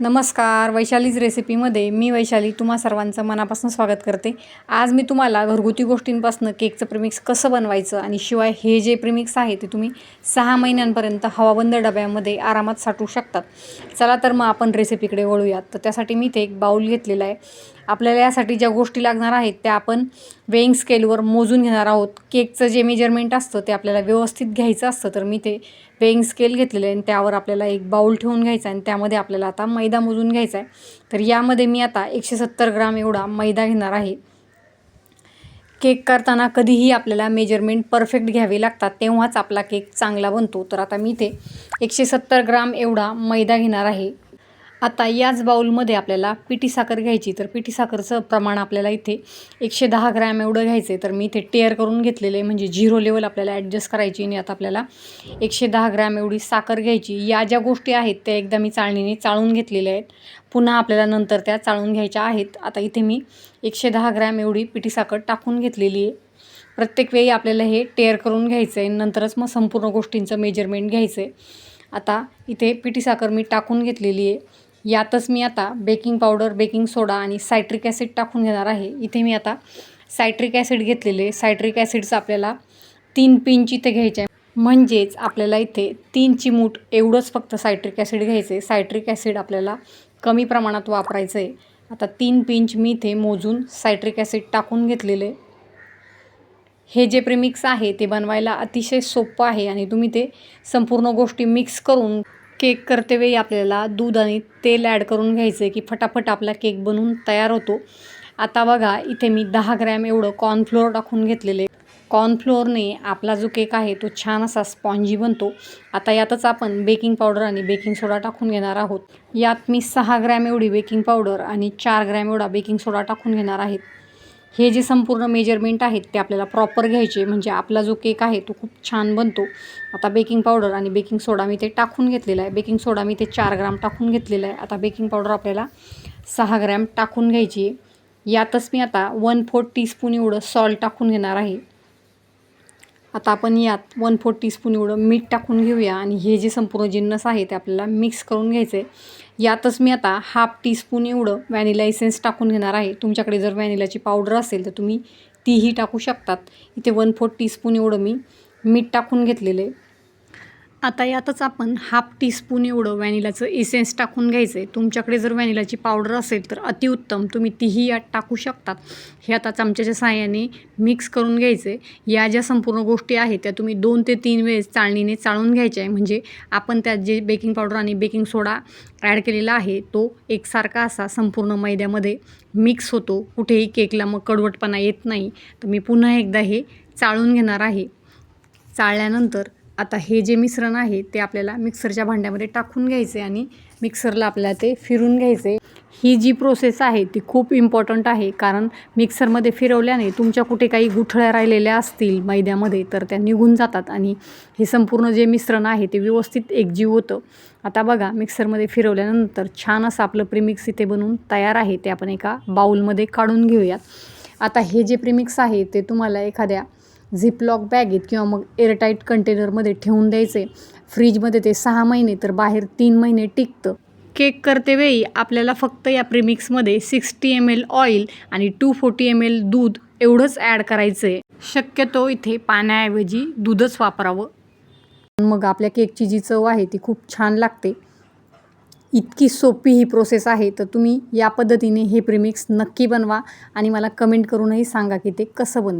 नमस्कार वैशालीज रेसिपीमध्ये मी वैशाली तुम्हा सर्वांचं मनापासून स्वागत करते. आज मी तुम्हाला घरगुती गोष्टींपासून केकचं प्रिमिक्स कसं बनवायचं आणि शिवाय हे जे प्रिमिक्स आहे ते तुम्ही सहा महिन्यांपर्यंत हवाबंद डब्यामध्ये आरामात साठवू शकतात. चला तर मग आपण रेसिपीकडे वळूयात. तर त्यासाठी मी ते एक बाऊल घेतलेला आहे. आपल्याला यासाठी ज्या गोष्टी लागणार आहेत त्या आपण वेईंग स्केलवर मोजून घेणार आहोत. केकचं जे मेजरमेंट असतं ते आपल्याला व्यवस्थित घ्यायचं असतं तर मी ते वेईंग स्केल घेतलेलं आहे आणि त्यावर आपल्याला एक बाऊल ठेवून घ्यायचा आहे आणि त्यामध्ये आपल्याला आता मैदा मोजून घ्यायचा आहे. तर यामध्ये मी आता एकशे सत्तर ग्राम एवढा मैदा घेणार आहे. केक करताना कधीही आपल्याला मेजरमेंट परफेक्ट घ्यावे लागतात तेव्हाच आपला केक चांगला बनतो. तर आता मी ते एकशे सत्तर ग्राम एवढा मैदा घेणार आहे. आता याच बाऊलमध्ये आपल्याला पिठी साखर घ्यायची तर पिठी साखरचं प्रमाण आपल्याला इथे एकशे दहा ग्रॅम एवढं घ्यायचं आहे तर मी इथे टेअर करून घेतलेलं आहे म्हणजे झिरो लेवल आपल्याला ॲडजस्ट करायची आणि आता आपल्याला एकशे दहा ग्रॅम एवढी साखर घ्यायची. या ज्या गोष्टी आहेत त्या एकदा मी चाळणीने चाळून घेतलेल्या आहेत. पुन्हा आपल्याला नंतर त्या चाळून घ्यायच्या आहेत. आता इथे मी एकशे दहा ग्रॅम एवढी पिठी साखर टाकून घेतलेली आहे. प्रत्येक वेळी आपल्याला हे टेअर करून घ्यायचं आहे नंतरच मग संपूर्ण गोष्टींचं मेजरमेंट घ्यायचं आहे आता इथे पिठी साखर मी टाकून घेतलेली आहे. यातच मी आता बेकिंग पावडर बेकिंग सोडा आणि सायट्रिक ॲसिड टाकून घेणार आहे. इथे मी आता सायट्रिक ॲसिड घेतलेले. सायट्रिक ॲसिडचं आपल्याला तीन पिंच इथे घ्यायचे आहे म्हणजेच आपल्याला इथे तीन चिमूट एवढंच फक्त सायट्रिक ॲसिड घ्यायचं. आहे सायट्रिक ॲसिड आपल्याला कमी प्रमाणात वापरायचं आहे आता तीन पिंच मी इथे मोजून सायट्रिक ॲसिड टाकून घेतलेले. हे जे प्रिमिक्स आहे ते बनवायला अतिशय सोपं आहे आणि तुम्ही ते संपूर्ण गोष्टी मिक्स करून केक करते वेळी आपल्याला दूध आणि तेल ॲड करून घ्यायचं आहे की फटाफट आपला केक बनवून तयार होतो. आता बघा इथे मी दहा ग्रॅम एवढं कॉर्नफ्लोअर टाकून घेतलेले. कॉर्नफ्लोअरने आपला जो केक आहे तो छान असा स्पॉन्जी बनतो. आता यातच आपण बेकिंग पावडर आणि बेकिंग सोडा टाकून घेणार आहोत. यात मी सहा ग्रॅम एवढी बेकिंग पावडर आणि चार ग्रॅम एवढा बेकिंग सोडा टाकून घेणार आहेत हे जे संपूर्ण मेजरमेंट आहेत ते आपल्याला प्रॉपर घ्यायचे. म्हणजे आपला जो केक आहे तो खूप छान बनतो. आता बेकिंग पावडर आणि बेकिंग सोडा मी ते टाकून घेतलेला आहे. बेकिंग सोडा मी ते चार ग्राम टाकून घेतलेला आहे. आता बेकिंग पावडर आपल्याला सहा ग्रॅम टाकून घ्यायची आहे. यातच मी आता वन फोर्थ टीस्पून एवढं सॉल्ट टाकून घेणार आहे. आता आपण यात वन फोर टीस्पून एवढं मीठ टाकून घेऊया आणि हे जे संपूर्ण जिन्नस आहे ते आपल्याला मिक्स करून घ्यायचं आहे यातच मी आता हाफ टीस्पून एवढं व्हॅनिला इसेन्स टाकून घेणार आहे. तुमच्याकडे जर व्हॅनिलाची पावडर असेल तर तुम्ही तीही टाकू शकतात. इथे वन फोर टीस्पून एवढं मी मीठ टाकून घेतलेलं आहे. आता यातच आपण हाफ टीस्पून एवढं व्हॅनिलाचं इसेन्स टाकून घ्यायचं आहे तुमच्याकडे जर व्हॅनिलाची पावडर असेल तर अतिउत्तम. तुम्ही तीही यात टाकू शकतात हे आता चमच्याच्या साहाय्याने मिक्स करून घ्यायचे या ज्या संपूर्ण गोष्टी आहेत त्या तुम्ही दोन ते तीन वेळेस चाळणीने चाळून घ्यायच्या आहे म्हणजे आपण त्यात जे बेकिंग पावडर आणि बेकिंग सोडा ॲड केलेला आहे तो एकसारखा असा संपूर्ण मैद्यामध्ये मिक्स होतो. कुठेही केकला मग कडवटपणा येत नाही. तर मी पुन्हा एकदा हे चाळून घेणार आहे. चाळल्यानंतर आता हे जे मिश्रण आहे ते आपल्याला मिक्सरच्या भांड्यामध्ये टाकून घ्यायचे आणि मिक्सरला आपल्याला ते फिरून घ्यायचे. ही जी प्रोसेस आहे ती खूप इम्पॉर्टंट आहे. कारण मिक्सरमध्ये फिरवल्याने तुमच्या कुठे काही गुठळ्या राहिलेल्या असतील मैद्यामध्ये तर त्या निघून जातात आणि हे संपूर्ण जे मिश्रण आहे ते व्यवस्थित एकजीव होतं. आता बघा मिक्सरमध्ये फिरवल्यानंतर छान असं आपलं प्रिमिक्स इथे बनवून तयार आहे ते आपण एका बाऊलमध्ये काढून घेऊयात. आता हे जे प्रिमिक्स आहे ते तुम्हाला एखाद्या झिपलॉक बॅगेत किंवा मग एअरटाईट कंटेनरमध्ये ठेवून द्यायचे. फ्रीजमध्ये ते सहा महिने तर बाहेर तीन महिने टिकतं. केक करतेवेळी आपल्याला फक्त या प्रिमिक्समध्ये सिक्स्टी एम एल ऑइल आणि टू फोर्टी एम एल दूध एवढंच ॲड करायचं आहे शक्यतो इथे पाण्याऐवजी दूधच वापरावं. मग आपल्या केकची जी चव आहे ती खूप छान लागते. इतकी सोपी ही प्रोसेस आहे तर तुम्ही या पद्धतीने हे प्रिमिक्स नक्की बनवा आणि मला कमेंट करूनही सांगा की ते कसं बनवू